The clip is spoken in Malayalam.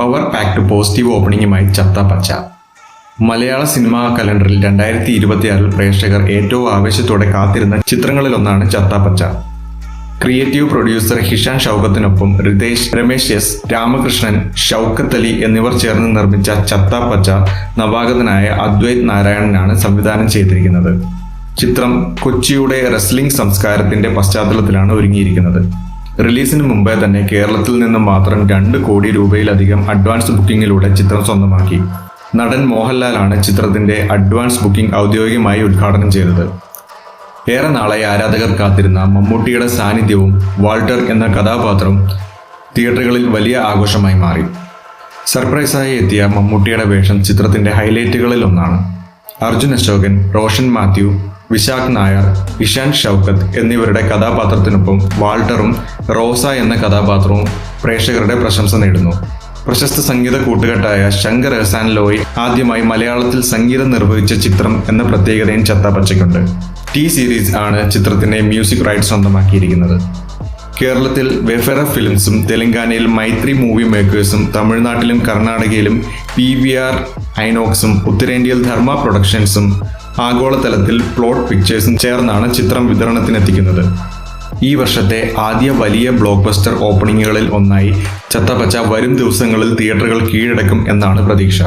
പവർ പാക്ട് പോസിറ്റീവ് ഓപ്പണിംഗുമായി ചത്ത പച്ച. മലയാള സിനിമാ കലണ്ടറിൽ രണ്ടായിരത്തി ഇരുപത്തിയാറിൽ പ്രേക്ഷകർ ഏറ്റവും ആവേശത്തോടെ കാത്തിരുന്ന ചിത്രങ്ങളിലൊന്നാണ് ചത്ത പച്ച. ക്രിയേറ്റീവ് പ്രൊഡ്യൂസർ ഹിഷാൻ ഷൗക്കത്തിനൊപ്പം റിതേഷ് രമേശ് എസ് രാമകൃഷ്ണൻ ഷൗക്കത്ത് അലി എന്നിവർ ചേർന്ന് നിർമ്മിച്ച ചത്ത പച്ച നവാഗതനായ അദ്വൈത് നാരായണനാണ് സംവിധാനം ചെയ്തിരിക്കുന്നത്. ചിത്രം കൊച്ചിയുടെ റെസ്ലിംഗ് സംസ്കാരത്തിന്റെ പശ്ചാത്തലത്തിലാണ് ഒരുങ്ങിയിരിക്കുന്നത്. റിലീസിന് മുമ്പേ തന്നെ കേരളത്തിൽ നിന്ന് മാത്രം രണ്ട് കോടി രൂപയിലധികം അഡ്വാൻസ് ബുക്കിംഗിലൂടെ ചിത്രം സ്വന്തമാക്കി. നടൻ മോഹൻലാലാണ് ചിത്രത്തിന്റെ അഡ്വാൻസ് ബുക്കിംഗ് ഔദ്യോഗികമായി ഉദ്ഘാടനം ചെയ്തത്. ഏറെ നാളായി ആരാധകർ കാത്തിരുന്ന മമ്മൂട്ടിയുടെ സാന്നിധ്യവും വാൾട്ടർ എന്ന കഥാപാത്രം തിയേറ്ററുകളിൽ വലിയ ആഘോഷമായി മാറി. സർപ്രൈസായി എത്തിയ മമ്മൂട്ടിയുടെ വേഷം ചിത്രത്തിന്റെ ഹൈലൈറ്റുകളിൽ ഒന്നാണ്. അർജുൻ അശോകൻ റോഷൻ മാത്യു വിശാഖ് നായർ ഇഷാൻ ഷൗക്കത്ത് എന്നിവരുടെ കഥാപാത്രത്തിനൊപ്പം വാൾട്ടറും റോസ എന്ന കഥാപാത്രവും പ്രേക്ഷകരുടെ പ്രശംസ നേടുന്നു. പ്രശസ്ത സംഗീത കൂട്ടുകെട്ടായ ശങ്കർ എഹസാൻ ലോയ് ആദ്യമായി മലയാളത്തിൽ സംഗീതം നിർവഹിച്ച ചിത്രം എന്ന പ്രത്യേകതയും ചത്താപ്പച്ചയ്ക്കുണ്ട്. ടി സീരീസ് ആണ് ചിത്രത്തിന്റെ മ്യൂസിക് റൈറ്റ് സ്വന്തമാക്കിയിരിക്കുന്നത്. കേരളത്തിൽ വെഫെറ ഫിലിംസും തെലങ്കാനയിൽ മൈത്രി മൂവി മേക്കേഴ്സും തമിഴ്നാട്ടിലും കർണാടകയിലും പി വി ആർ ഐനോക്സും ഉത്തരേന്ത്യയിൽ ധർമ്മ പ്രൊഡക്ഷൻസും ആഗോളതലത്തിൽ പ്ലോട്ട് പിക്ചേഴ്സും ചേർന്നാണ് ചിത്രം വിതരണത്തിനെത്തിക്കുന്നത്. ഈ വർഷത്തെ ആദ്യ വലിയ ബ്ലോക്ക് ബസ്റ്റർ ഓപ്പണിങ്ങുകളിൽ ഒന്നായി ചത്തപ്പച്ച വരും ദിവസങ്ങളിൽ തിയേറ്ററുകൾ കീഴടക്കും എന്നാണ് പ്രതീക്ഷ.